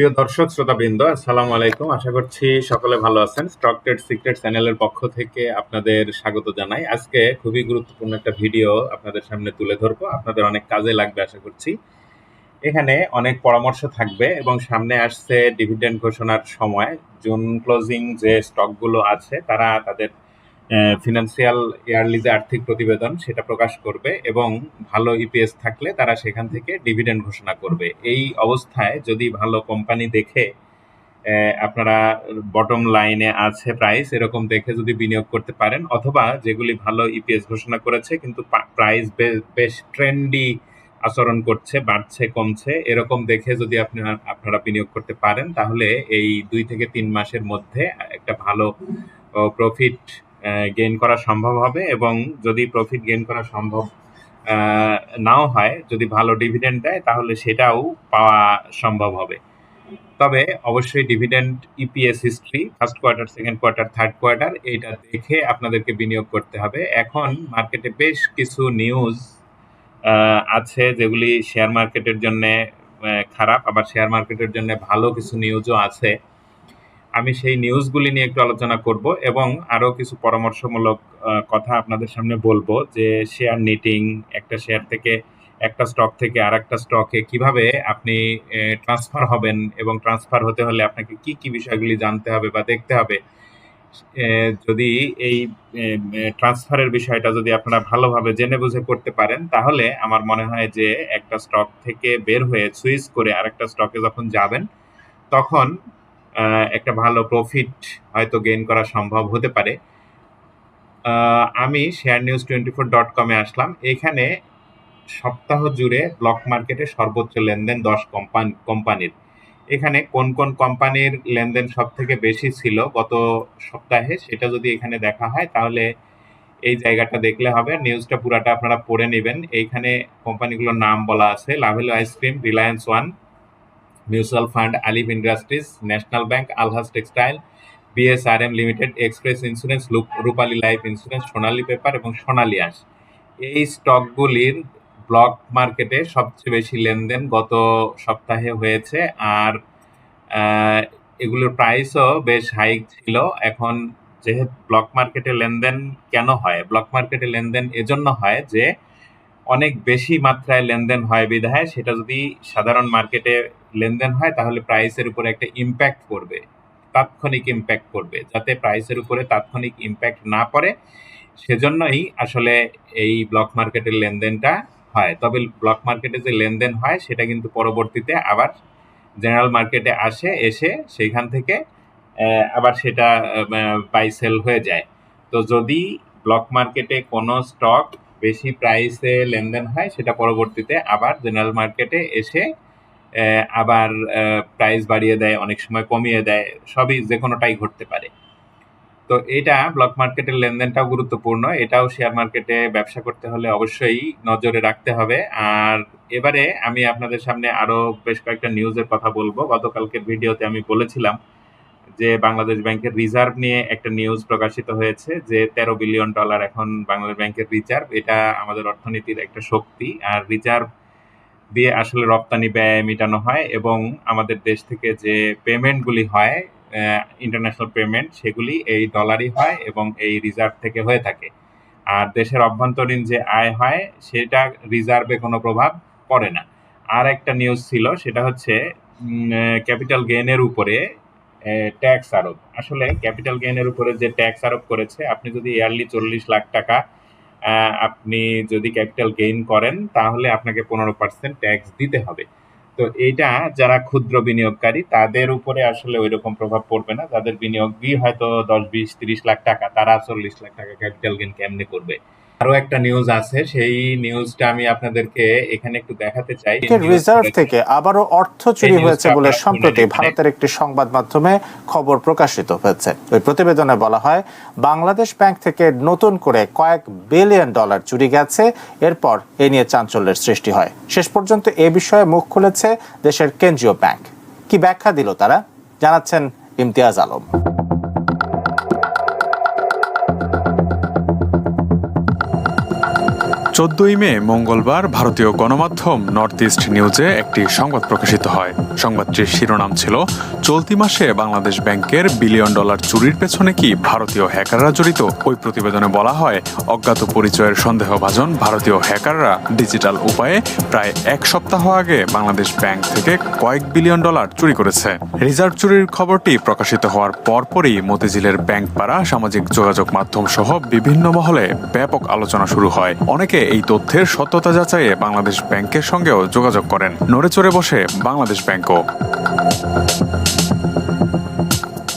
প্রিয় দর্শক, শ্রোতাবৃন্দ, আসসালামু আলাইকুম। আশা করছি সকলে ভালো আছেন। স্টক ট্রেড সিক্রেট চ্যানেলের পক্ষ থেকে আপনাদের স্বাগত জানাই। আজকে খুবই গুরুত্বপূর্ণ একটা ভিডিও আপনাদের সামনে তুলে ধরবো। আপনাদের অনেক কাজে লাগবে, আশা করছি। এখানে অনেক পরামর্শ থাকবে এবং সামনে আসছে ডিভিডেন্ড ঘোষণার সময়। জুন ক্লোজিং যে স্টকগুলো আছে, তারা তাদের ফিনান্সিয়াল ইয়ারলি যে আর্থিক প্রতিবেদন সেটা প্রকাশ করবে এবং ভালো ইপিএস থাকলে তারা সেখান থেকে ডিভিডেন্ড ঘোষণা করবে। এই অবস্থায় যদি ভালো কোম্পানি দেখে আপনারা বটম লাইনে আছে প্রাইস এরকম দেখে যদি বিনিয়োগ করতে পারেন, অথবা যেগুলি ভালো ইপিএস ঘোষণা করেছে কিন্তু প্রাইস বেশ ট্রেন্ডি আচরণ করছে, বাড়ছে, কমছে, এরকম দেখে যদি আপনি, আপনারা বিনিয়োগ করতে পারেন, তাহলে এই দুই থেকে তিন মাসের মধ্যে একটা ভালো প্রফিট গেইন করা সম্ভব হবে এবং যদি প্রফিট গেইন করা সম্ভব নাও হয়, যদি ভালো ডিভিডেন্ড দেয়, তাহলে সেটাও পাওয়া সম্ভব হবে। তবে অবশ্যই dividend EPS history first quarter second quarter third quarter এটা দেখে আপনাদেরকে বিনিয়োগ করতে হবে। এখন মার্কেটে বেশ কিছু নিউজ আছে যেগুলি শেয়ার মার্কেটের জন্য খারাপ, আবার শেয়ার মার্কেটের জন্য ভালো কিছু নিউজও আছে। আমি সেই নিউজগুলি নিয়ে একটু আলোচনা করব এবং আরও কিছু পরামর্শমূলক কথা আপনাদের সামনে বলব যে শেয়ার নিটিং একটা শেয়ার থেকে একটা স্টক থেকে আর একটা স্টকে কীভাবে আপনি ট্রান্সফার হবেন এবং ট্রান্সফার হতে হলে আপনাকে কি কি বিষয়গুলি জানতে হবে বা দেখতে হবে। যদি এই ট্রান্সফারের বিষয়টা যদি আপনারা ভালোভাবে জেনে বুঝে করতে পারেন, তাহলে আমার মনে হয় যে একটা স্টক থেকে বের হয়ে সুইচ করে আরেকটা স্টকে যখন যাবেন, তখন একটা ভালো প্রফিট হয়তো গেইন করা সম্ভব হতে পারে। আমি share news twenty four dot কমে আসলাম। এখানে সপ্তাহ জুড়ে ব্লক মার্কেটে সর্বোচ্চ লেনদেন দশ কোম্পানি কোম্পানির এখানে কোন কোন কোম্পানির লেনদেন সব থেকে বেশি ছিল গত সপ্তাহে সেটা যদি এখানে দেখা হয় তাহলে এই জায়গাটা দেখলে হবে। নিউজটা পুরাটা আপনারা পড়ে নেবেন। এইখানে কোম্পানিগুলোর নাম বলা আছে। Lovello ice cream Reliance one mutual fund Alif industries national bank Alhaj textile BSRM limited express insurance Rupali life insurance Sonali paper এবং সোনালী আঁশ এই স্টকগুলির ব্লক মার্কেটে সবচেয়ে বেশি লেনদেন গত সপ্তাহে হয়েছে আর এগুলোর প্রাইসও বেশ হাইক ছিল। এখন যেহেতু ব্লক মার্কেটে লেনদেন কেন হয়? ব্লক মার্কেটে লেনদেন এজন্য হয় যে অনেক বেশি মাত্রায় লেনদেন হয় বিধায়, সেটা যদি সাধারণ মার্কেটে লেনদেন হয়, তাহলে প্রাইসের উপরে একটা ইম্প্যাক্ট পড়বে, তাৎক্ষণিক ইম্প্যাক্ট পড়বে। যাতে প্রাইসের উপরে তাৎক্ষণিক ইম্প্যাক্ট না পড়ে, সেজন্যই আসলে এই ব্লক মার্কেটের লেনদেনটা হয়। তবে ব্লক মার্কেটে যে লেনদেন হয়, সেটা কিন্তু পরবর্তীতে আবার জেনারেল মার্কেটে আসে, এসে সেইখান থেকে আবার সেটা বাই সেল হয়ে যায়। তো যদি ব্লক মার্কেটে কোনো স্টক বেশি প্রাইসে লেনদেন হয়, সেটা পরবর্তীতে আবার জেনারেল মার্কেটে এসে আবার প্রাইস বাড়িয়ে দেয়, অনেক সময় কমিয়ে দেয়, সবই যে কোনোটাই ঘটতে পারে। তো এটা ব্লক মার্কেটের লেনদেনটাও গুরুত্বপূর্ণ, এটাও শেয়ার মার্কেটে ব্যবসা করতে হলে অবশ্যই নজরে রাখতে হবে। আর এবারে আমি আপনাদের সামনে আরও বেশ কয়েকটা নিউজের কথা বলব। গতকালকের ভিডিওতে আমি বলেছিলাম যে বাংলাদেশ ব্যাংকের রিজার্ভ নিয়ে একটা নিউজ প্রকাশিত হয়েছে যে তেরো বিলিয়ন ডলার এখন বাংলাদেশ ব্যাংকের রিজার্ভ। এটা আমাদের অর্থনীতির একটা শক্তি আর রিজার্ভ দিয়ে আসলে রপ্তানি ব্যয় মেটানো হয় এবং আমাদের দেশ থেকে যে পেমেন্টগুলি হয় ইন্টারন্যাশনাল পেমেন্ট সেগুলি এই ডলারই হয় এবং এই রিজার্ভ থেকে হয়ে থাকে। আর দেশের অভ্যন্তরীণ যে আয় হয়, সেটা রিজার্ভে কোনো প্রভাব পড়ে না। আর একটা নিউজ ছিল, সেটা হচ্ছে ক্যাপিটাল গেইনের উপরে ট্যাক্স আরোপ। আসলে ক্যাপিটাল গেইনের উপরে যে ট্যাক্স আরোপ করেছে, আপনি যদি ইয়ারলি চল্লিশ লাখ টাকা আপনি যদি ক্যাপিটাল গেইন করেন, তাহলে আপনাকে পনেরো পার্সেন্ট ট্যাক্স দিতে হবে। তো এইটা যারা ক্ষুদ্র বিনিয়োগকারী, তাদের উপরে আসলে ওই রকম প্রভাব পড়বে না। যাদের বিনিয়োগই হয়তো দশ, বিশ, তিরিশ লাখ টাকা, তারা চল্লিশ লাখ টাকা ক্যাপিটাল গেইন কেমনে করবে? আরও একটা নিউজ আছে সেই নিউজটা আমি আপনাদেরকে এখানে একটু দেখাতে চাই। রিজার্ভ থেকে আবারও অর্থ চুরি হয়েছে বলে সম্প্রতি ভারতের একটি সংবাদ মাধ্যমে খবর প্রকাশিত হয়েছে। ওই প্রতিবেদনে বলা হয় বাংলাদেশ ব্যাংক থেকে নতুন করে কয়েক বিলিয়ন ডলার চুরি গেছে এরপর এ নিয়ে চাঞ্চল্যের সৃষ্টি হয়। শেষ পর্যন্ত এ বিষয়ে মুখ খুলেছে দেশের কেন্দ্রীয় ব্যাংক। কি ব্যাখ্যা দিল তারা? জানাচ্ছেন ইমতিয়াজ আলম। চোদ্দই মে, মঙ্গলবার, ভারতীয় গণমাধ্যম নর্থ ইস্ট নিউজে একটি সংবাদ প্রকাশিত হয়। সংবাদটির শিরোনাম ছিল, চলতি মাসে বাংলাদেশ ব্যাংকের বিলিয়ন ডলার চুরির পেছনে কি ভারতীয় হ্যাকাররা জড়িত? ওই প্রতিবেদনে বলা হয়, অজ্ঞাত পরিচয়ের সন্দেহভাজন ভারতীয় হ্যাকাররা ডিজিটাল উপায়ে প্রায় এক সপ্তাহ আগে বাংলাদেশ ব্যাংক থেকে কয়েক বিলিয়ন ডলার চুরি করেছে। রিজার্ভ চুরির খবরটি প্রকাশিত হওয়ার পরপরই মতিঝিলের ব্যাংক পাড়া সামাজিক যোগাযোগ মাধ্যম সহ বিভিন্ন মহলে ব্যাপক আলোচনা শুরু হয়। অনেকে এই তথ্যের সত্যতা যাচাইয়ে বাংলাদেশ ব্যাংকের সঙ্গেও যোগাযোগ করেন। নড়ে চড়ে বসে বাংলাদেশ ব্যাংকও।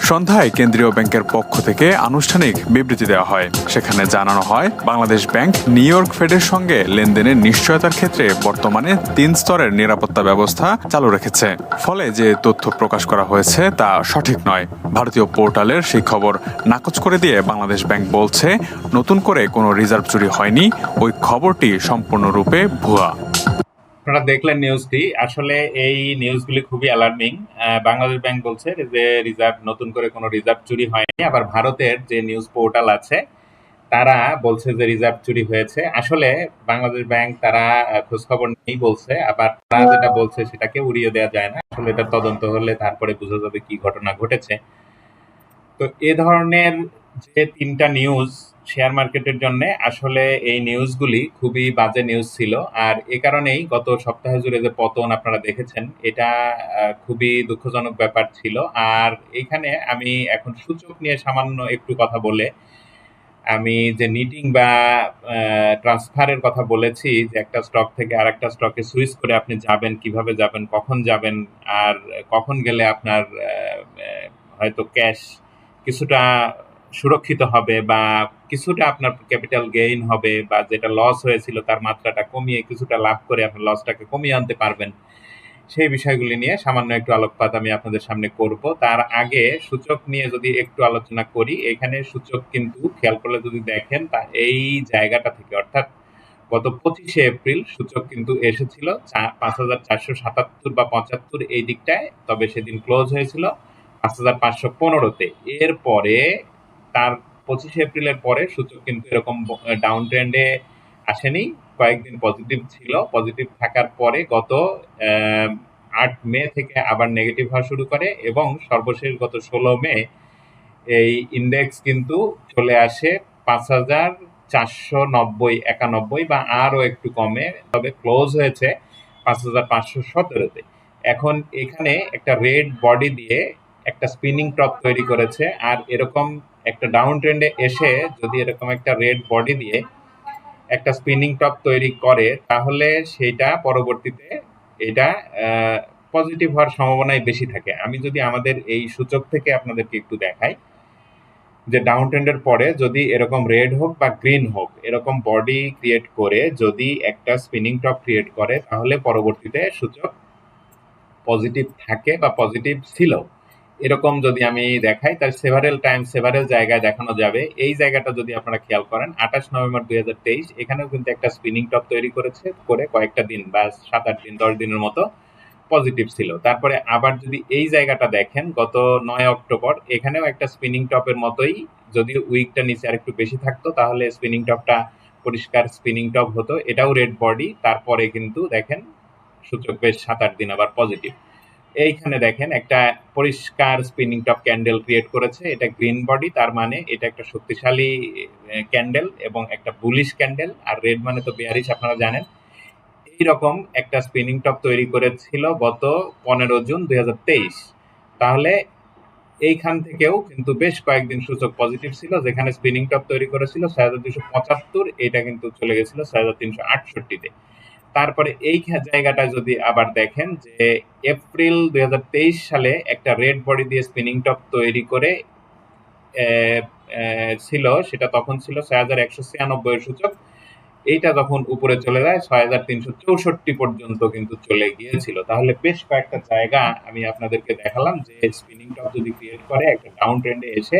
সন্ধ্যায় কেন্দ্রীয় ব্যাংকের পক্ষ থেকে আনুষ্ঠানিক বিবৃতি দেওয়া হয়। সেখানে জানানো হয়, বাংলাদেশ ব্যাংক নিউ ইয়র্ক ফেডের সঙ্গে লেনদেনের নিশ্চয়তার ক্ষেত্রে বর্তমানে তিন স্তরের নিরাপত্তা ব্যবস্থা চালু রেখেছে। ফলে যে তথ্য প্রকাশ করা হয়েছে তা সঠিক নয়। ভারতীয় পোর্টালের সেই খবর নাকচ করে দিয়ে বাংলাদেশ ব্যাংক বলছে, নতুন করে কোনো রিজার্ভ চুরি হয়নি। ওই খবরটি সম্পূর্ণরূপে ভুয়া। আপনারা দেখলেন নিউজটি আসলে এই নিউজগুলি খুবই অ্যালার্মিং বাংলাদেশ ব্যাংক বলছে যে রিজার্ভ নতুন করে কোনো রিজার্ভ চুরি হয়নি। আবার ভারতের যে নিউজ পোর্টাল আছে, তারা বলছে যে রিজার্ভ চুরি হয়েছে। আসলে বাংলাদেশ ব্যাংক তারা খোঁজখবর নেই বলছে। আবার তারা যেটা বলছে সেটাকে উড়িয়ে দেওয়া যায় না। আসলে এটা তদন্ত হলে তারপরে বোঝা যাবে কি ঘটনা ঘটেছে। তো এ ধরনের যে তিনটা নিউজ শেয়ার মার্কেটের জন্য আসলে এই নিউজগুলি খুবই বাজে নিউজ ছিল। আর এ কারণেই গত সপ্তাহ জুড়ে যে পতন আপনারা দেখেছেন, এটা খুবই দুঃখজনক ব্যাপার ছিল। আর এখানে আমি এখন সূচক নিয়ে সামান্য একটু কথা বলে, আমি যে নিটিং বা ট্রান্সফারের কথা বলেছি, যে একটা স্টক থেকে আরেকটা স্টকে সুইচ করে আপনি যাবেন, কীভাবে যাবেন, কখন যাবেন, আর কখন গেলে আপনার হয়তো ক্যাশ কিছুটা সুরক্ষিত হবে বা কিছুটা আপনার ক্যাপিটাল গেইন হবে বা যেটা লস হয়েছিল তার মাত্রাটা কমিয়ে কিছুটা লাভ করে আপনার লসটাকে কমিয়ে আনতে পারবেন। সেই বিষয়গুলি নিয়ে সামান্য একটু আলোকপাত আমি আপনাদের সামনে করব। তার আগে সূচক নিয়ে যদি একটু আলোচনা করি, এখানে সূচক কিন্তু খেয়াল করলে যদি দেখেন তা এই জায়গাটা থেকে, অর্থাৎ গত পঁচিশে এপ্রিল সূচক কিন্তু এসেছিল পাঁচ হাজার চারশো সাতাত্তর বা পঁচাত্তর এই দিকটায়, তবে সেদিন ক্লোজ হয়েছিল পাঁচ হাজার পাঁচশো পনেরোতে। এরপরে তার পঁচিশে এপ্রিলের পরে সূচক কিন্তু এরকম ডাউন ট্রেন্ডে আসেনি। কয়েকদিন পজিটিভ ছিল। পজিটিভ থাকার পরে গত আট মে থেকে আবার নেগেটিভ হওয়া শুরু করে এবং সর্বশেষ গত ষোলো মে এই ইন্ডেক্স কিন্তু চলে আসে পাঁচ হাজার চারশো নব্বই একানব্বই বা আরও একটু কমে, তবে ক্লোজ হয়েছে পাঁচ হাজার পাঁচশো সতেরোতে। এখন এখানে একটা রেড বডি দিয়ে একটা স্পিনিং টপ তৈরি করেছে। আর এরকম একটা ডাউন ট্রেন্ডে এসে যদি এরকম একটা রেড বডি দিয়ে একটা স্পিনিং টপ তৈরি করে, তাহলে সেটা পরবর্তীতে এটা পজিটিভ হওয়ার সম্ভাবনাই বেশি থাকে। আমি যদি আমাদের এই সূচক থেকে আপনাদেরকে একটু দেখাই, যে ডাউন ট্রেন্ডের পরে যদি এরকম রেড হোক বা গ্রিন হোক, এরকম বডি ক্রিয়েট করে যদি একটা স্পিনিং টপ ক্রিয়েট করে, তাহলে পরবর্তীতে সূচক পজিটিভ থাকে বা পজিটিভ ছিল। এরকম যদি আমি দেখাই তার সেভারেল টাইম সেভারেল জায়গায় দেখানো যাবে। এই জায়গাটা যদি আপনারা খেয়াল করেন, আঠাশ নভেম্বর দুই হাজার তেইশ, এখানেও কিন্তু একটা স্পিনিং টপ তৈরি করেছে, করে কয়েকটা দিন বা সাত আট দিন, দশ দিনের মতো পজিটিভ ছিল। তারপরে আবার যদি এই জায়গাটা দেখেন, গত নয় অক্টোবর, এখানেও একটা স্পিনিং টপের মতোই, যদি উইকটা নিচে আর একটু বেশি থাকতো, তাহলে স্পিনিং টপটা পরিষ্কার স্পিনিং টপ হতো। এটাও রেড বডি তারপরে কিন্তু দেখেন, সূচক বেশ সাত আট দিন আবার পজিটিভ এইখানে দেখেন একটা পরিষ্কার স্পিনিং টপ ক্যান্ডেল ক্রিয়েট করেছে। এটা গ্রিন বডি তার মানে এটা একটা শক্তিশালী ক্যান্ডেল এবং একটা বুলিশ ক্যান্ডেল আর রেড মানে তো বেয়ারিশ আপনারা জানেন। এইরকম একটা স্পিনিং টপ তৈরি করেছিল গত পনেরো জুন দুই হাজার তেইশ। তাহলে এইখান থেকেও কিন্তু বেশ কয়েকদিন সূচক পজিটিভ ছিল, যেখানে স্পিনিং টপ তৈরি করেছিল ছয় হাজার দুশো পঁচাত্তর, এটা কিন্তু চলে গেছিল ছয় হাজার তিনশো আটষট্টিতে। তারপরে এই জায়গাটা যদি আবার দেখেন যে এপ্রিল দুই হাজার তেইশ সালে একটা রেড বডি দিয়ে স্পিনিং টপ তৈরি করে ছিল, সেটা তখন ছিল ছয় হাজার একশো ছিয়ানব্বই সূচক। এইটা যখন উপরে চলে যায়, ছয় হাজার তিনশো চৌষট্টি পর্যন্ত কিন্তু চলে গিয়েছিল। তাহলে বেশ কয়েকটা জায়গা আমি আপনাদেরকে দেখালাম যে স্পিনিং টপ যদি ক্রিয়েট করে, একটা ডাউন ট্রেন্ডে এসে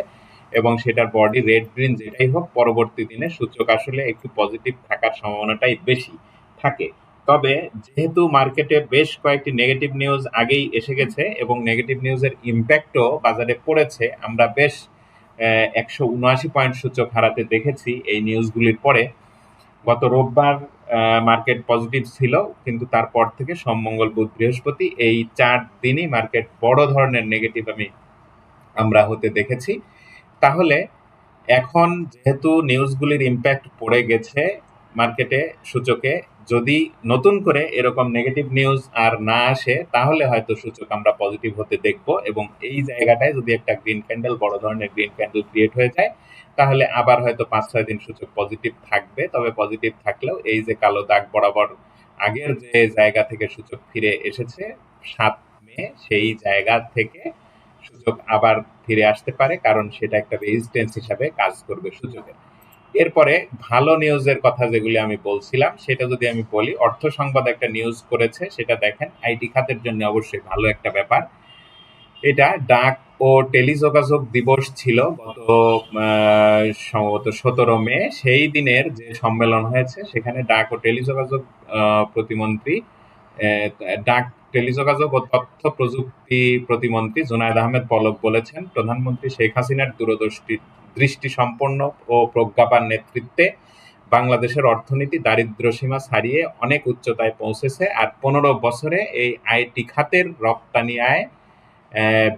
এবং সেটার বডি রেড গ্রিন যেটাই হোক, পরবর্তী দিনে সূচক আসলে একটু পজিটিভ থাকার সম্ভাবনাটাই বেশি। থাকে। তবে যেহেতু মার্কেটে বেশ কয়েকটি নেগেটিভ নিউজ আগেই এসে গেছে এবং নেগেটিভ নিউজের ইম্প্যাক্টও বাজারে পড়েছে, আমরা বেশ একশো উনআশি পয়েন্ট সূচক হারাতে দেখেছি এই নিউজগুলির পরে। গত রোববার মার্কেট পজিটিভ ছিল, কিন্তু তারপর থেকে সোম, মঙ্গল, বুধ, বৃহস্পতি এই চার দিনই মার্কেট বড় ধরনের নেগেটিভ আমি, আমরা হতে দেখেছি। তাহলে এখন যেহেতু নিউজগুলির ইম্প্যাক্ট পড়ে গেছে মার্কেটে সূচকে যদি নতুন করে এরকম নেগেটিভ নিউজ আর না আসে, তাহলে হয়তো সূচক আমরা পজিটিভ হতে দেখব এবং এই জায়গাটায় যদি একটা গ্রিন ক্যান্ডেল বড় ধরনের গ্রিন ক্যান্ডেল ক্রিয়েট হয়ে যায়, তাহলে আবার হয়তো পাঁচ, ছয় দিন সূচক পজিটিভ থাকবে। তবে পজিটিভ থাকলেও এই যে কালো দাগ বরাবর আগের যে জায়গা থেকে সূচক ফিরে এসেছে, সাত মে, সেই জায়গা থেকে সূচক আবার ফিরে আসতে পারে, কারণ সেটা একটা রেজিস্ট্যান্স হিসাবে কাজ করবে সূচকের। এরপরে ভালো নিউজের কথা যেগুলি আমি বলছিলাম, সেটা যদি আমি বলি, অর্থ সংবাদ একটা নিউজ করেছে, সেটা দেখেন, আইটি খাতের জন্য অবশ্যই ভালো একটা ব্যাপার। এটা ডাক ও টেলিযোগাযোগ দিবস ছিল গত সম্ভবত সতেরো মে, সেই দিনের যে সম্মেলন হয়েছে, সেখানে ডাক ও টেলিযোগাযোগ প্রতিমন্ত্রী ডাক টেলিযোগাযোগ ও তথ্য প্রযুক্তি প্রতিমন্ত্রী জুনায়দ আহমেদ পলক বলেছেন, প্রধানমন্ত্রী শেখ হাসিনার দূরদৃষ্টি দৃষ্টি সম্পন্ন ও প্রজ্ঞাপার নেতৃত্বে বাংলাদেশের অর্থনীতি দারিদ্র্য সীমা ছাড়িয়ে অনেক উচ্চতায় পৌঁছেছে আর পনেরো বছরে এই আইটি খাতের রপ্তানি আয়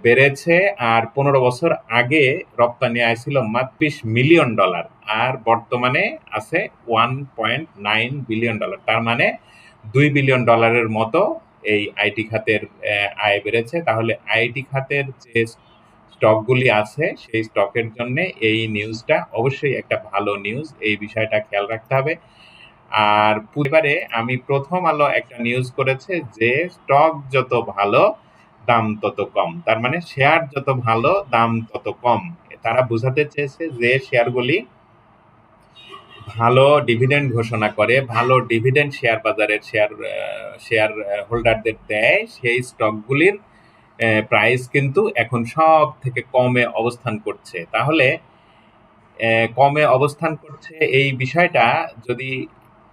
বেড়েছে আর পনেরো বছর আগে রপ্তানি আয় ছিল মাত্র বিশ মিলিয়ন ডলার আর বর্তমানে আছে one point nine billion dollar. তার মানে দুই বিলিয়ন ডলারের মতো এই আইটি খাতের আয় বেড়েছে। তাহলে আইটি খাতের যে স্টকগুলি আছে, সেই স্টকের জন্য এই নিউজটা অবশ্যই একটা ভালো নিউজ এই বিষয়টা খেয়াল রাখতে হবে। আর পরিবারে আমি প্রথম আলো একটা নিউজ করেছে যে স্টক যত ভালো, দাম তত কম। তার মানে শেয়ার যত ভালো, দাম তত কম। তারা বোঝাতে চেয়েছে যে শেয়ারগুলি ভালো ডিভিডেন্ড ঘোষণা করে, ভালো ডিভিডেন্ড শেয়ার বাজারের শেয়ার শেয়ার হোল্ডারদের দেয়, সেই স্টকগুলির প্রাইস কিন্তু এখন সব থেকে কমে অবস্থান করছে। তাহলে কমে অবস্থান করছে এই বিষয়টা যদি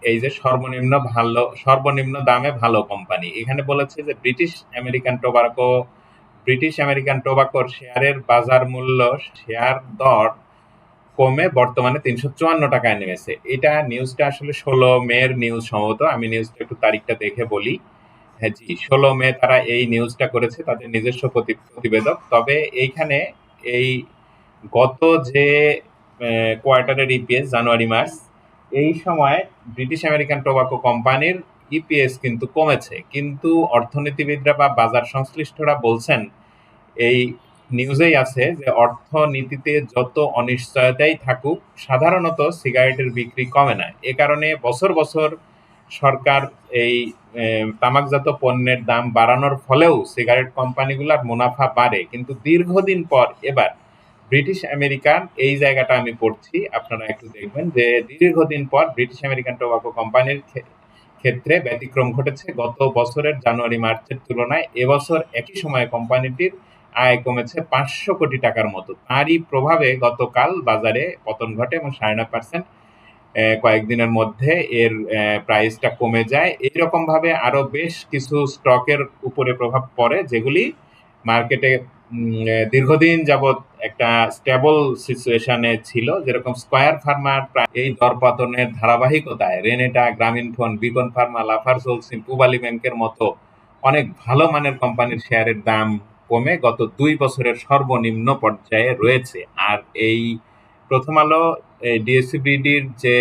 এই যে সর্বনিম্ন ভালো, সর্বনিম্ন দামে ভালো কোম্পানি এখানে বলেছে যে British American tobacco British American টোবাকোর শেয়ারের বাজার মূল্য শেয়ার দর কমে বর্তমানে তিনশো চুয়ান্ন টাকায় নেমেছে। এটা নিউজটা আসলে ষোলো মের নিউজ সম্ভবত। আমি নিউজটা একটু তারিখটা দেখে বলি। জি, ষোলো মে তারা এই নিউজটা করেছে, তাদের নিজস্ব প্রতি- প্রতিবেদক। তবে এইখানে এই গত যে কোয়ার্টারের ইপিএস জানুয়ারি মাস এই সময় ব্রিটিশ আমেরিকান টোবাকো কোম্পানির ইপিএস কিন্তু কমেছে। কিন্তু অর্থনীতিবিদরা বা বাজার সংশ্লিষ্টরা বলছেন, এই নিউজেই আছে যে, অর্থনীতিতে যত অনিশ্চয়তাই থাকুক, সাধারণত সিগারেটের বিক্রি কমে না। এ কারণে বছর বছর সরকার এই তামাকজাত পণ্যের দাম বাড়ানোর ফলেও সিগারেট কোম্পানিগুলোর মুনাফা বাড়ে। কিন্তু দীর্ঘদিন পর এবার ব্রিটিশ আমেরিকান, এই জায়গাটা আমি পড়ছি, আপনারা একটু দেখবেন যে দীর্ঘদিন পর ব্রিটিশ আমেরিকান টোবাকো কোম্পানির ক্ষেত্রে ব্যতিক্রম ঘটেছে। গত বছরের জানুয়ারি, মার্চের তুলনায় এবছর একই সময়ে কোম্পানিটির আয় কমেছে পাঁচশো কোটি টাকার মতো। তারই প্রভাবে গতকাল বাজারে পতন ঘটে এবং সাড়ে পার্সেন্ট কয়েকদিনের মধ্যে এর প্রাইসটা কমে যায়। এইরকম ভাবে আরও বেশ কিছু স্টকের উপরে প্রভাব পড়ে, যেগুলি মার্কেটে দীর্ঘদিন যাবৎ একটা স্টেবল সিচুয়েশনে ছিল। যেরকম স্কয়ার ফার্মার এই দরপতনের ধারাবাহিকতায় Renata Grameenphone Beacon pharma Lafarge সোলসিম পুবালি ব্যাংকের মতো অনেক ভালো মানের কোম্পানির শেয়ারের দাম কমে গত দুই বছরের সর্বনিম্ন পর্যায়ে রয়েছে। আর এই প্রথম আলো ডিএসসিবিডির যে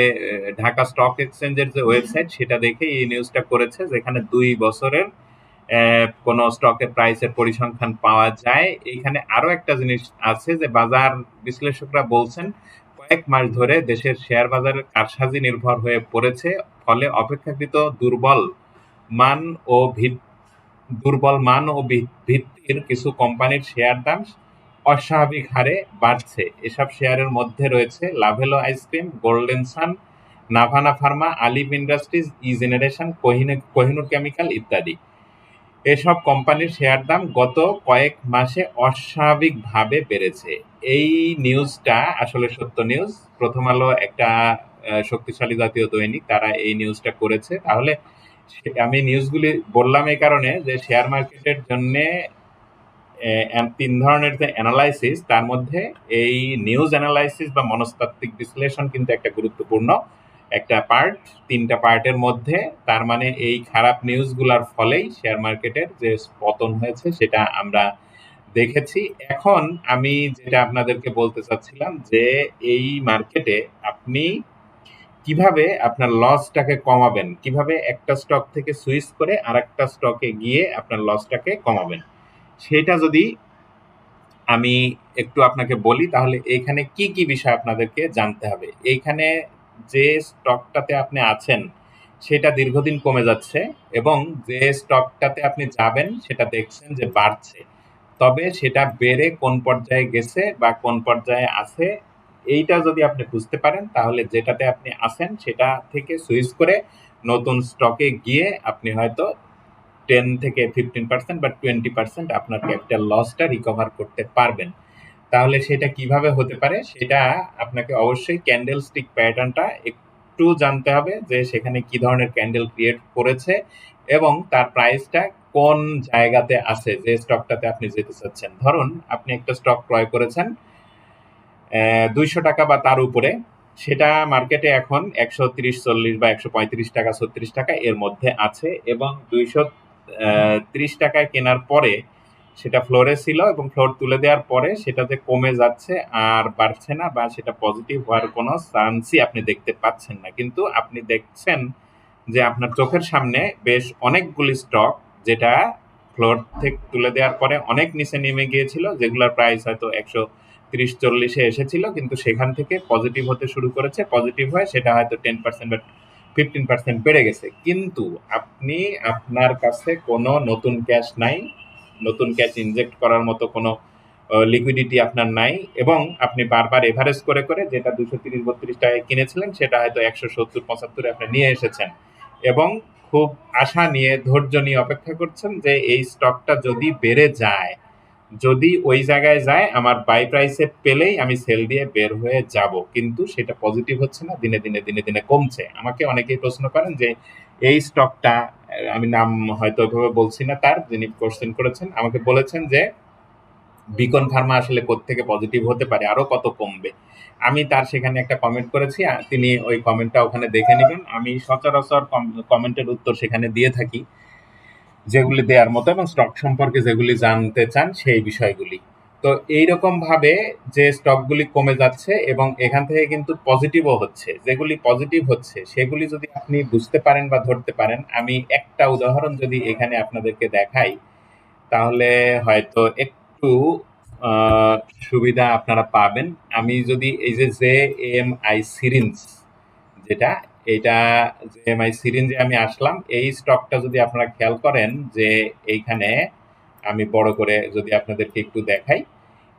ঢাকা স্টক এক্সচেঞ্জের যে ওয়েবসাইট, সেটা দেখে এই নিউজটা করেছে, যেখানে দুই বছরের কোনো স্টকের প্রাইসের পরিসংখ্যান পাওয়া যায়। এখানে আরও একটা জিনিস আছে যে, বাজার বিশ্লেষকরা বলছেন, কয়েক মাস ধরে দেশের শেয়ার বাজারের কারসাজি নির্ভর হয়ে পড়েছে, ফলে অপেক্ষাকৃত দুর্বল মান ও ভিত- দুর্বল মান ও ভিত্তির কিছু কোম্পানির শেয়ার দাম অস্বাভাবিক হারে বাড়ছে। এসব শেয়ারের মধ্যে রয়েছে Lovello ice cream golden sun Navana pharma Alif industries e generation Kohinoor chemical ইত্যাদি। এসব কোম্পানির শেয়ার দাম গত কয়েক মাসে অস্বাভাবিকভাবে বেড়েছে। এই নিউজটা আসলে সত্য নিউজ। প্রথম আলো একটা শক্তিশালী জাতীয় দৈনিক, তারা এই নিউজটা করেছে। তাহলে আমি নিউজগুলি বললাম এই কারণে যে শেয়ার মার্কেটের জন্য তিন ধরনের যে অ্যানালাইসিস তার মধ্যে এই নিউজ অ্যানালাইসিস বা মনস্তাত্ত্বিক বিশ্লেষণ কিন্তু একটা গুরুত্বপূর্ণ একটা পার্ট তিনটা পার্টের মধ্যে। তার মানে এই খারাপ নিউজগুলোর ফলেই শেয়ার মার্কেটের যে পতন হয়েছে, সেটা আমরা দেখেছি। এখন আমি যেটা আপনাদেরকে বলতে চাচ্ছিলাম যে এই মার্কেটে আপনি কীভাবে আপনার লসটাকে কমাবেন? কীভাবে একটা স্টক থেকে সুইচ করে আরেকটা স্টকে গিয়ে আপনার লসটাকে কমাবেন? সেটা যদি আমি একটু আপনাকে বলি, তাহলে এইখানে কি কি বিষয় আপনাদেরকে জানতে হবে? এইখানে যে স্টকটাতে আপনি আছেন, সেটা দীর্ঘদিন কমে যাচ্ছে এবং যে স্টকটাতে আপনি যাবেন, সেটা দেখছেন যে বাড়ছে। তবে সেটা বেড়ে কোন পর্যায়ে গেছে বা কোন পর্যায়ে আছে, এইটা যদি আপনি বুঝতে পারেন, তাহলে যেটাতে আপনি আছেন, সেটা থেকে সুইচ করে নতুন স্টকে গিয়ে আপনি হয়তো টেন থেকে ফিফটিন পার্সেন্ট বা টোয়েন্টি পার্সেন্ট আপনার ক্যাপিটাল লসটা রিকভার করতে পারবেন। তাহলে সেটা কীভাবে হতে পারে? সেটা আপনাকে অবশ্যই ক্যান্ডেল স্টিক প্যাটার্নটা একটু জানতে হবে যে সেখানে কি ধরনের ক্যান্ডেল ক্রিয়েট করেছে এবং তার প্রাইসটা কোন জায়গাতে আছে, যে স্টকটাতে আপনি যেতে চাচ্ছেন। ধরুন, আপনি একটা স্টক ক্রয় করেছেন দুইশো টাকা বা তার উপরে, সেটা মার্কেটে এখন একশো তিরিশ, চল্লিশ বা একশো পঁয়ত্রিশ টাকা, ছত্রিশ টাকা এর মধ্যে আছে এবং দুইশো ত্রিশ টাকায় কেনার পরে সেটা ফ্লোরে ছিল এবং ফ্লোর তুলে দেওয়ার পরে সেটাতে কমে যাচ্ছে আর বাড়ছে না বা সেটা পজিটিভ হওয়ার কোনো চান্সই আপনি দেখতে পাচ্ছেন না। কিন্তু আপনি দেখছেন যে আপনার চোখের সামনে বেশ অনেকগুলি স্টক যেটা ফ্লোর থেকে তুলে দেওয়ার পরে অনেক নিচে নেমে গিয়েছিল, যেগুলোর প্রাইস হয়তো একশো তিরিশ চল্লিশে এসেছিল, কিন্তু সেখান থেকে পজিটিভ হতে শুরু করেছে। পজিটিভ হয় সেটা হয়তো টেন পার্সেন্ট বা ফিফটিন পার্সেন্ট বেড়ে গেছে। কিন্তু আপনি আপনার কাছে কোনো নতুন ক্যাশ নাই, নতুন ক্যাশ ইনজেক্ট করার মতো কোনো লিকুইডিটি আপনার নাই এবং আপনি বারবার এভারেজ করে করে যেটা দুশো তিরিশ, বত্রিশ টাকায় কিনেছিলেন সেটা হয়তো একশো সত্তর, পঁচাত্তরে আপনি নিয়ে এসেছেন। এবং খুব আশা নিয়ে, ধৈর্য নিয়ে অপেক্ষা করছেন যে এই স্টকটা যদি বেড়ে যায় যদি ওই জায়গায় যায়, আমার বাই প্রাইসে পেলেই আমি সেল দিয়ে বের হয়ে যাব। কিন্তু সেটা পজিটিভ হচ্ছে না, দিনে দিনে দিনে দিনে কমছে। আমাকে অনেকেই প্রশ্ন করেন যে, এই স্টকটা আমি নাম হয়তো ওইভাবে বলছি না তার, যিনি কোশ্চেন করেছেন, আমাকে বলেছেন যে বিকন ফার্মা আসলে থেকে পজিটিভ হতে পারে, আরও কত কমবে? আমি তার সেখানে একটা কমেন্ট করেছি তিনি ওই কমেন্টটা ওখানে দেখে নেবেন। আমি সচরাচর কমেন্টের উত্তর সেখানে দিয়ে থাকি। যেগুলি দেওয়ার মতো এবং স্টক সম্পর্কে যেগুলি জানতে চান সেই বিষয়গুলি। তো এইরকম ভাবে যে স্টকগুলি কমে যাচ্ছে এবং এখান থেকে কিন্তু পজিটিভও হচ্ছে, যেগুলি পজিটিভ হচ্ছে, সেগুলি যদি আপনি বুঝতে পারেন বা ধরতে পারেন, আমি একটা উদাহরণ যদি এখানে আপনাদেরকে দেখাই, তাহলে হয়তো একটু সুবিধা আপনারা পাবেন। আমি যদি এই যে জে এম আই সিরিঞ্জ যেটা এটা যে এমআই সিরিঞ্জে আমি আসলাম, এই স্টকটা যদি আপনারা খেয়াল করেন যে এইখানে আমি বড় করে যদি আপনাদেরকে একটু দেখাই,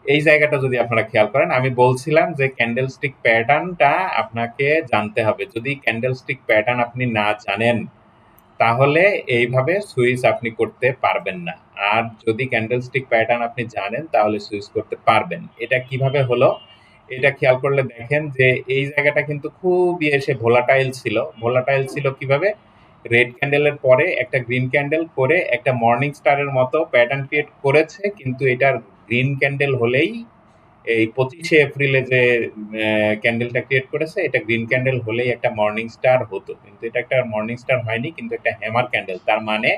এই জায়গাটা যদি আপনারা খেয়াল করেন, আমি বলছিলাম যে ক্যান্ডেল স্টিক প্যাটার্নটা আপনাকে জানতে হবে। যদি ক্যান্ডেল স্টিক প্যাটার্ন আপনি না জানেন, তাহলে এইভাবে সুইচ আপনি করতে পারবেন না। আর যদি ক্যান্ডেল স্টিক প্যাটার্ন আপনি জানেন, তাহলে সুইচ করতে পারবেন। এটা কীভাবে হলো? এটা খেয়াল করলে দেখেন যে এই জায়গাটা কিন্তু খুবই এসে ভোলাটাইল ছিল। ভোলাটাইল ছিল কীভাবে? রেড ক্যান্ডেলের পরে একটা গ্রিন ক্যান্ডেল করে একটা মর্নিং স্টারের মতো প্যাটার্ন ক্রিয়েট করেছে, কিন্তু এটার গ্রিন ক্যান্ডেল হলেই এই পঁচিশে এপ্রিলে যে ক্যান্ডেলটা ক্রিয়েট করেছে, এটা গ্রিন ক্যান্ডেল হলেই একটা মর্নিং স্টার হতো। কিন্তু এটা একটা মর্নিং স্টার হয়নি, কিন্তু একটা হ্যামার ক্যান্ডেল তার মানে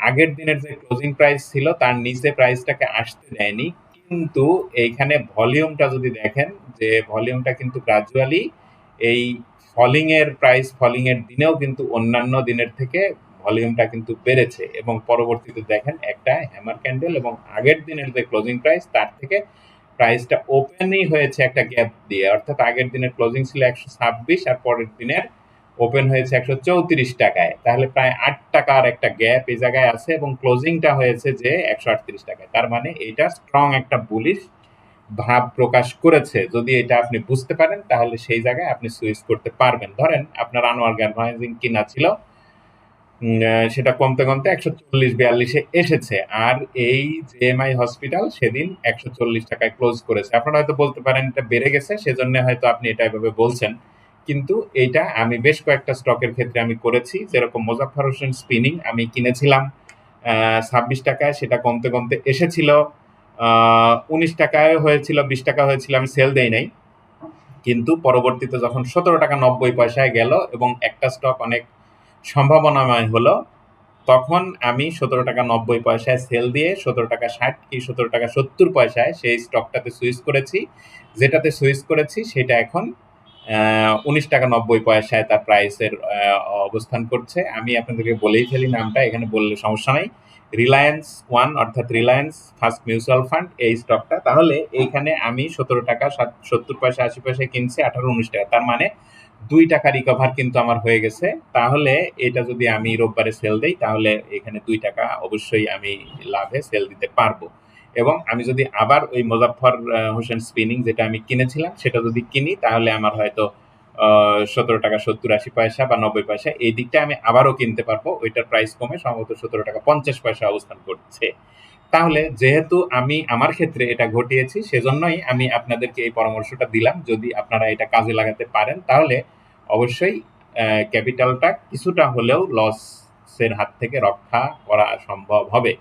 আগের দিনের যে ক্লোজিং প্রাইস ছিল, তার নিচে প্রাইসটাকে আসতে দেয়নি। কিন্তু এইখানে ভলিউমটা যদি দেখেন, যে ভলিউমটা কিন্তু গ্রাজুয়ালি এই ফলিং এর প্রাইস ফলিং এর দিনেও কিন্তু অন্যান্য দিনের থেকে ভলিউমটা কিন্তু বেড়েছে। এবং পরবর্তীতে দেখেন একটা হ্যামার ক্যান্ডেল এবং আগের দিনের যে ক্লোজিং প্রাইস তার থেকে প্রাইসটা ওপেনই হয়েছে একটা গ্যাপ দিয়ে। অর্থাৎ আগের দিনের ক্লোজিং ছিল একশো ছাব্বিশ আর পরের দিনের ওপেন হয়েছে একশো চৌত্রিশ টাকায়। তাহলে প্রায় আট টাকার একটা গ্যাপ এই জায়গায় আছে এবং ক্লোজিংটা হয়েছে যে একশো আটত্রিশ টাকায়। তার মানে এটা স্ট্রং একটা বুলিশ ভাব প্রকাশ করেছে। যদি এটা আপনি বুঝতে পারেন, তাহলে সেই জায়গায় আপনি সুইচ করতে পারবেন। ধরেন আপনার আনোয়ার গ্যালভানাইজিং কিনা ছিল সেটা কমতে কমতে একশো চল্লিশ বিয়াল্লিশে এসেছে। আর এই জেএমআই হসপিটাল সেদিন একশো চল্লিশ টাকায় ক্লোজ করেছে। আপনারা হয়তো বলতে পারেন এটা বেড়ে গেছে, সেজন্য হয়তো আপনি এটা এভাবে বলছেন। কিন্তু এইটা আমি বেশ কয়েকটা স্টকের ক্ষেত্রে আমি করেছি। যেরকম মোজাফর হোসেন স্পিনিং আমি কিনেছিলাম ছাব্বিশ টাকায়, সেটা কমতে কমতে এসেছিল। উনিশ টাকায় হয়েছিল, বিশ টাকা হয়েছিল, আমি সেল দেই নাই। কিন্তু পরবর্তীতে যখন সতেরো টাকা নব্বই পয়সায় গেল এবং একটা স্টক অনেক সম্ভাবনাময় হলো, তখন আমি সতেরো টাকা নব্বই পয়সায় সেল দিয়ে সতেরো টাকা ষাট কি সতেরো টাকা সত্তর পয়সায় সেই স্টকটাতে সুইচ করেছি। যেটাতে সুইচ করেছি, সেটা এখন উনিশ টাকা নব্বই পয়সায় তার প্রাইসের অবস্থান করছে। আমি আপনাদেরকে বলেই ফেলি নামটা, এখানে বললে সমস্যা নাই। রিলায়েন্স ওয়ান অর্থাৎ রিলায়েন্স ফার্স্ট মিউচুয়াল ফান্ড এই স্টকটা তাহলে এইখানে আমি সতেরো টাকা সত্তর পয়সা, আশি পয়সায় কিনছি, আঠারো, উনিশ টাকা। তার মানে দুই টাকা রিকভার কিন্তু আমার হয়ে গেছে। তাহলে এটা যদি আমি রোববারে সেল দেই, তাহলে এখানে দুই টাকা অবশ্যই আমি লাভে সেল দিতে পারব। এবং আমি যদি আবার ওই মোজাফর হোসেন স্পিনিং যেটা আমি কিনেছিলাম, সেটা যদি কিনি, তাহলে আমার হয়তো সতেরো টাকা সত্তর আশি পয়সা বা নব্বই পয়সা, এই দিকটা আমি আবারও কিনতে পারব। ওইটার প্রাইস কমে সম্ভবত সতেরো টাকা পঞ্চাশ পয়সা অবস্থান করছে। তাহলে যেহেতু আমি আমার ক্ষেত্রে এটা ঘটিয়েছি, সেজন্যই আমি আপনাদেরকে এই পরামর্শটা দিলাম। যদি আপনারা এটা কাজে লাগাতে পারেন, তাহলে অবশ্যই ক্যাপিটালটা কিছুটা হলেও লসের হাত থেকে রক্ষা করা সম্ভব হবে।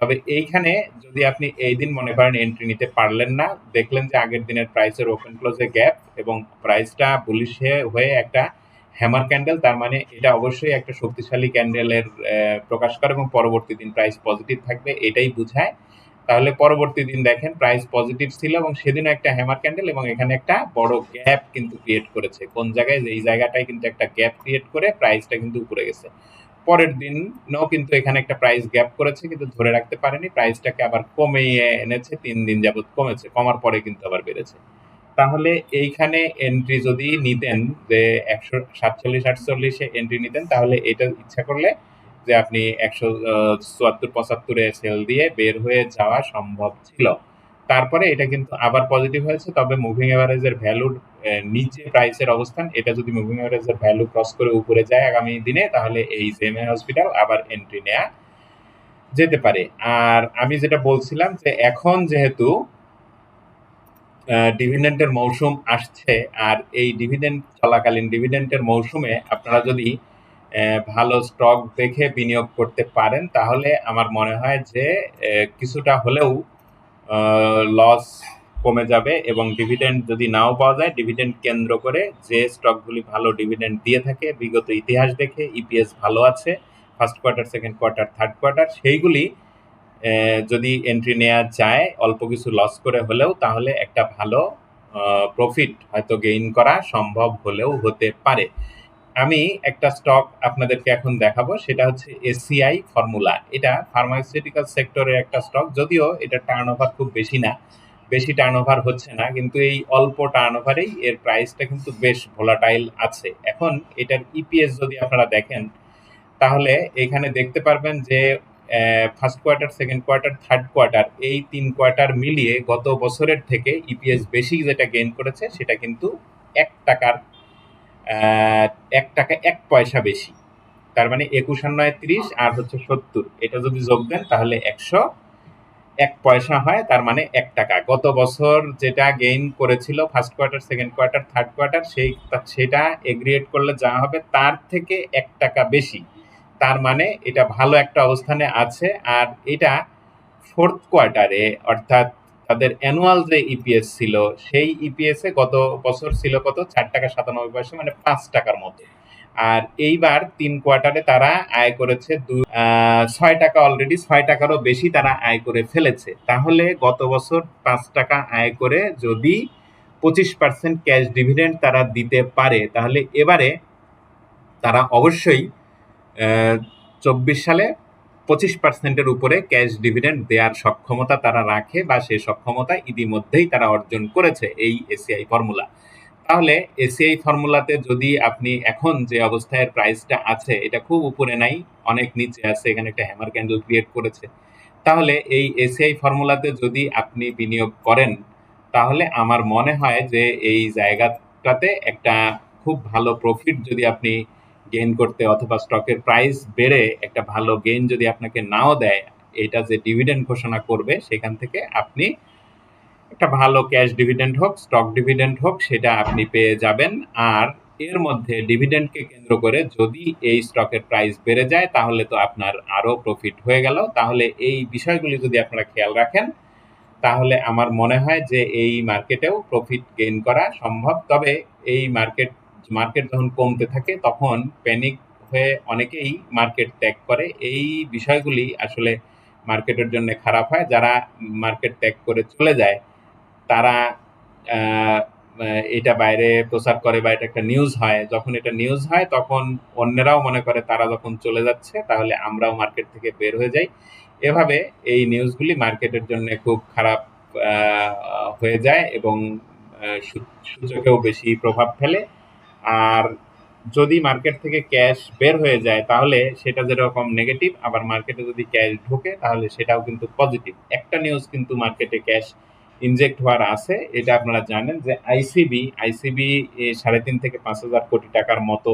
তবে এইখানে যদি আপনি এই দিন মনে করেন এন্ট্রি নিতে পারলেন না, দেখলেন যে আগের দিনের প্রাইসের ওপেন ক্লোজে গ্যাপ এবং প্রাইসটা বুলিশ হয়ে একটা হ্যামার ক্যান্ডেল তার মানে এটা অবশ্যই একটা শক্তিশালী ক্যান্ডেলের প্রকাশ করে এবং পরবর্তী দিন প্রাইস পজিটিভ থাকবে, এটাই বুঝায়। তাহলে পরবর্তী দিন দেখেন প্রাইস পজিটিভ ছিল এবং সেদিনও একটা হ্যামার ক্যান্ডেল এবং এখানে একটা বড় গ্যাপ কিন্তু ক্রিয়েট করেছে। কোন জায়গায়? এই জায়গাটায় কিন্তু একটা গ্যাপ ক্রিয়েট করে প্রাইসটা কিন্তু উপরে গেছে। পরের দিনও কিন্তু এখানে একটা প্রাইস গ্যাপ করেছে, কিন্তু ধরে রাখতে পারেনি। প্রাইসটাকে আবার কমিয়ে এনেছে, তিন দিন যাবৎ কমেছে, কমার পরে কিন্তু আবার বেড়েছে। তাহলে এইখানে এন্ট্রি যদি নিতেন, যে একশো সাতচল্লিশ, আটচল্লিশে এন্ট্রি নিতেন, তাহলে এটা ইচ্ছা করলে যে আপনি একশো চুয়াত্তর, পঁচাত্তরে সেল দিয়ে বের হয়ে যাওয়া সম্ভব ছিল। তারপরে এটা কিন্তু আবার পজিটিভ হয়েছে, তবে মুভিং এভারেজের ভ্যালুর নিচে প্রাইসের অবস্থান, এটা যদি মুভিং এভারেজের ভ্যালু ক্রস করে উপরে যায় আগামী দিনে, তাহলে এই জেমে হসপিটাল আবার এন্ট্রি নেওয়া যেতে পারে। আর আমি যেটা বলছিলাম যে এখন যেহেতু ডিভিডেন্টের মৌসুম আসছে, আর এই ডিভিডেন্ট চলাকালীন ডিভিডেন্টের মৌসুমে আপনারা যদি ভালো স্টক দেখে বিনিয়োগ করতে পারেন, তাহলে আমার মনে হয় যে কিছুটা হলেও লস কমে যাবে এবং ডিভিডেন্ড যদি নাও পাওয়া যায় ডিভিডেন্ড কেন্দ্র করে যে স্টকগুলি ভালো ডিভিডেন্ড দিয়ে থাকে, বিগত ইতিহাস দেখে ইপিএস ভালো আছে first quarter second quarter third quarter সেইগুলি যদি এন্ট্রি নেওয়া যায়, অল্প কিছু লস করে হলেও, তাহলে একটা ভালো প্রফিট হয়তো গেইন করা সম্ভব হলেও হতে পারে। আমি একটা স্টক আপনাদেরকে এখন দেখাবো, সেটা হচ্ছে এসিআই ফর্মুলা এটা ফার্মাসিউটিক্যাল সেক্টরের একটা স্টক যদিও এটা টার্ন ওভার খুব বেশি না, বেশি টার্ন ওভার হচ্ছে না, কিন্তু এই অল্প টার্ন ওভারেই এর প্রাইসটা কিন্তু বেশ ভোলাটাইল আছে। এখন এটার ইপিএস যদি আপনারা দেখেন, তাহলে এখানে দেখতে পারবেন যে first quarter second quarter third quarter এই তিন কোয়ার্টার মিলিয়ে গত বছরের থেকে ইপিএস বেশি যেটা গেইন করেছে, সেটা কিন্তু এক টাকার এক টাকা এক পয়সা বেশি। তার মানে একুশ আর নয় তিরিশ আর হচ্ছে সত্তর। এটা যদি যোগ দেন, তাহলে একশো এক পয়সা হয়, তার মানে এক টাকা। গত বছর যেটা গেইন করেছিল first quarter second quarter third quarter সেই সেটা এগ্রিয়েট করলে যা হবে, তার থেকে এক টাকা বেশি। তার মানে এটা ভালো একটা অবস্থানে আছে। আর এটা ফোর্থ কোয়ার্টারে অর্থাৎ তাদের অ্যানুয়াল যে ইপিএস ছিল, সেই ইপিএস এ গত বছর ছিল কত? চার টাকা সাতানব্বই পয়সা মানে পাঁচ টাকার মতো আর এইবার তিন কোয়ার্টারে তারা আয় করেছে দু ছয় টাকা অলরেডি ছয় টাকারও বেশি তারা আয় করে ফেলেছে। তাহলে গত বছর পাঁচ টাকা আয় করে যদি পঁচিশ পার্সেন্ট ক্যাশ ডিভিডেন্ড তারা দিতে পারে, তাহলে এবারে তারা অবশ্যই চব্বিশ সালে পঁচিশ পার্সেন্টের উপরে ক্যাশ ডিভিডেন্ড দেওয়ার সক্ষমতা তারা রাখে বা সেই সক্ষমতা ইতিমধ্যেই তারা অর্জন করেছে এই এসিআই ফর্মুলা তাহলে এসিআই ফর্মুলাতে যদি আপনি এখন যে অবস্থায় প্রাইসটা আছে, এটা খুব উপরে নাই, অনেক নিচে আছে, এখানে একটা হ্যামার ক্যান্ডেল ক্রিয়েট করেছে। তাহলে এই এসিআই ফর্মুলাতে যদি আপনি বিনিয়োগ করেন, তাহলে আমার মনে হয় যে এই জায়গাটাতে একটা খুব ভালো প্রফিট যদি আপনি গেইন করতে অথবা স্টকের প্রাইস বেড়ে একটা ভালো গেইন যদি আপনাকে নাও দেয়, এটা যে ডিভিডেন্ড ঘোষণা করবে, সেখান থেকে আপনি একটা ভালো ক্যাশ ডিভিডেন্ড হোক স্টক ডিভিডেন্ড হোক, সেটা আপনি পেয়ে যাবেন। আর এর মধ্যে ডিভিডেন্ডকে কেন্দ্র করে যদি এই স্টকের প্রাইস বেড়ে যায়, তাহলে তো আপনার আরও প্রফিট হয়ে গেল। তাহলে এই বিষয়গুলি যদি আপনারা খেয়াল রাখেন, তাহলে আমার মনে হয় যে এই মার্কেটেও প্রফিট গেইন করা সম্ভব। তবে এই মার্কেট মার্কেট যখন কমতে থাকে, তখন প্যানিক হয়ে অনেকেই মার্কেট ত্যাগ করে। এই বিষয়গুলি আসলে মার্কেটের জন্য খারাপ হয়। যারা মার্কেট ত্যাগ করে চলে যায়, তারা এটা বাইরে প্রচার করে বা এটা একটা নিউজ হয়। যখন এটা নিউজ হয়, তখন অন্যরাও মনে করে তারা যখন চলে যাচ্ছে, তাহলে আমরাও মার্কেট থেকে বের হয়ে যাই। এভাবে এই নিউজগুলি মার্কেটের জন্য খুব খারাপ হয়ে যায় এবং সূচকেও বেশি প্রভাব ফেলে। আর যদি মার্কেট থেকে ক্যাশ বের হয়ে যায়, তাহলে সেটা যেরকম নেগেটিভ আবার মার্কেটে যদি ক্যাশ ঢোকে, তাহলে সেটাও কিন্তু পজিটিভ একটা নিউজ কিন্তু মার্কেটে ক্যাশ ইনজেক্ট হওয়ার আছে, এটা আপনারা জানেন যে আইসিবি আইসিবি সাড়ে তিন থেকে পাঁচ হাজার কোটি টাকার মতো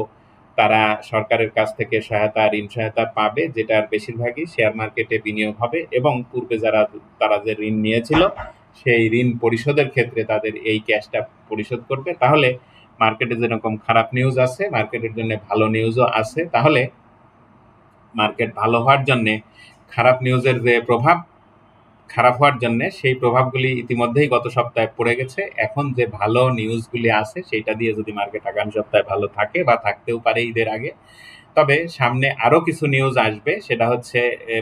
তারা সরকারের কাছ থেকে সহায়তা, ঋণ সহায়তা পাবে, যেটার বেশিরভাগই শেয়ার মার্কেটে বিনিয়োগ হবে এবং পূর্বে যারা, তারা যে ঋণ নিয়েছিল, সেই ঋণ পরিশোধের ক্ষেত্রে তাদের এই ক্যাশটা পরিশোধ করবে। তাহলে মার্কেটে যেরকম খারাপ নিউজ আছে, মার্কেটের জন্য ভালো নিউজও আছে, তাহলে মার্কেট ভালো হওয়ার জন্য খারাপ নিউজের যে প্রভাব, খারাপ হওয়ার জন্য সেই প্রভাবগুলি ইতিমধ্যেই গত সপ্তাহে পড়ে গেছে। এখন যে ভালো নিউজগুলি আছে সেটা দিয়ে যদি মার্কেট আগামী সপ্তাহে ভালো থাকে বা থাকতেও পারে ঈদের আগে, তবে সামনে আরও কিছু নিউজ আসবে, সেটা হচ্ছে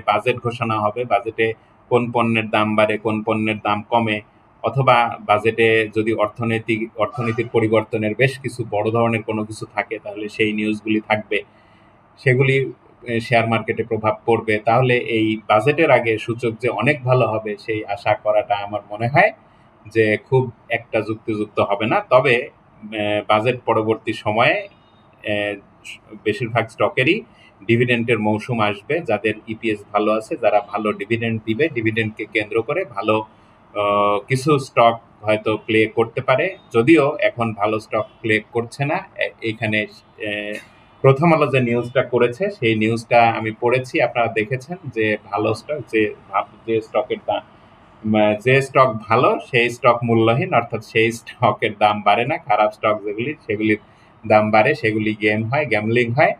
বাজেট ঘোষণা হবে বাজেটে কোন পণ্যের দাম বাড়ে, কোন পণ্যের দাম কমে অথবা বাজেটে যদি অর্থনৈতিক অর্থনীতির পরিবর্তনের বেশ কিছু বড় ধরনের কোনো কিছু থাকে, তাহলে সেই নিউজগুলি থাকবে। সেগুলি শেয়ার মার্কেটে প্রভাব পড়বে। তাহলে এই বাজেটের আগে সূচক যে অনেক ভালো হবে, সেই আশা করাটা আমার মনে হয় যে খুব একটা যুক্তিযুক্ত হবে না। তবে বাজেট পরবর্তী সময়ে বেশিরভাগ স্টকেরই ডিভিডেন্টের মৌসুম আসবে। যাদের ইপিএস ভালো আছে, যারা ভালো ডিভিডেন্ড দিবে ডিভিডেন্ডকে কেন্দ্র করে ভালো কিছু স্টক হয়তো প্লে করতে পারে। যদিও এখন ভালো স্টক প্লে করছে না। এ- এইখানে প্রথম আলো যে নিউজটা করেছে, সেই নিউজটা আমি পড়েছি। আপনারা দেখেছেন যে ভালো স্টক যে যে স্টকের দাম যে স্টক ভালো, সেই স্টক মূল্যহীন, অর্থাৎ সেই স্টকের দাম বাড়ে না। খারাপ স্টক যেগুলি, সেগুলির দাম বাড়ে, সেগুলি গেম হয় গ্যামলিং হয়।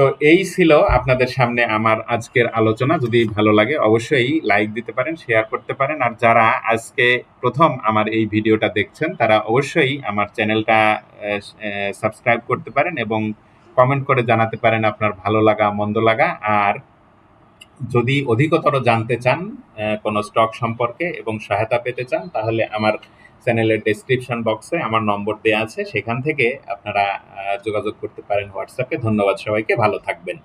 তো এই ছিল আপনাদের সামনে আমার আজকের আলোচনা। যদি ভালো লাগে অবশ্যই লাইক দিতে পারেন শেয়ার করতে পারেন। আর যারা আজকে প্রথম আমার এই ভিডিওটা দেখছেন, তারা অবশ্যই আমার চ্যানেলটা সাবস্ক্রাইব করতে পারেন এবং কমেন্ট করে জানাতে পারেন আপনার ভালো লাগা, মন্দ লাগা। আর যদি অধিকতর জানতে চান কোনো স্টক সম্পর্কে এবং সহায়তা পেতে চান, তাহলে আমার চ্যানেলের ডেসক্রিপশন বক্সে আমার নম্বর দেওয়া আছে। সেখান থেকে আপনারা যোগাযোগ করতে পারেন হোয়াটসঅ্যাপে ধন্যবাদ সবাইকে। ভালো থাকবেন।